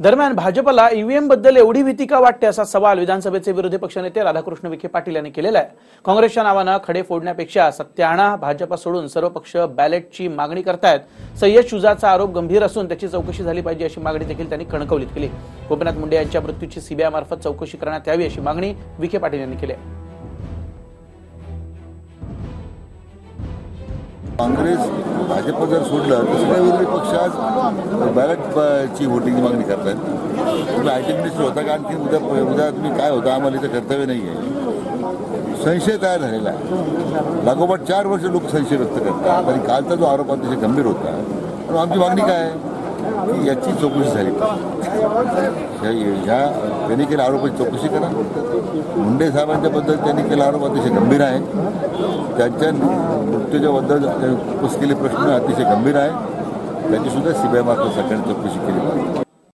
दरम्यान भाजपला ईव्हीएमबद्दल एवढी भीती का वाटते असा सवाल विधानसभेचे विरोधी पक्षनेते राधाकृष्ण विखे पाटील यांनी केलेला आहे. काँग्रेसच्या नावानं खडे फोडण्यापेक्षा सत्य आणा भाजपा सोडून सर्व पक्ष बॅलेटची मागणी करतायत. सय्यद शुजाचा आरोप गंभीर असून त्याची चौकशी झाली पाहिजे अशी मागणी देखील त्यांनी कणकवलीत केली. गोपीनाथ मुंडे यांच्या मृत्यूची सीबीआय मार्फत चौकशी करण्यात यावी अशी मागणी विखे पाटील यांनी केली आहे. काँग्रेस भाजप जर सोडलं तर सगळे विरोधी पक्ष आज बॅलेटची व्होटिंगची मागणी करतायत. तुम्ही आय टी मिनिस्टर होता का आणखी? उद्या उद्या तुम्ही काय होता? आम्हाला इथं कर्तव्य नाही आहे संशय तयार झालेला आहे. लागोपाठ चार वर्ष लोक संशय व्यक्त करतात. आणि कालचा जो आरोप अतिशय गंभीर होता. पण आमची मागणी काय आहे? की याची चौकशी झाली. ह्या- त्यांनी केल्या आरोपाची चौकशी करा. मुंडे साहेबांच्याबद्दल त्यांनी केला आरोप अतिशय गंभीर आहे. त्यांच्या मृत्यूच्याबद्दल उपस्थित केले प्रश्न अतिशय गंभीर आहे. त्याची सुद्धा सीबीआय मार्फत सरकारने चौकशी केली. पाहिजे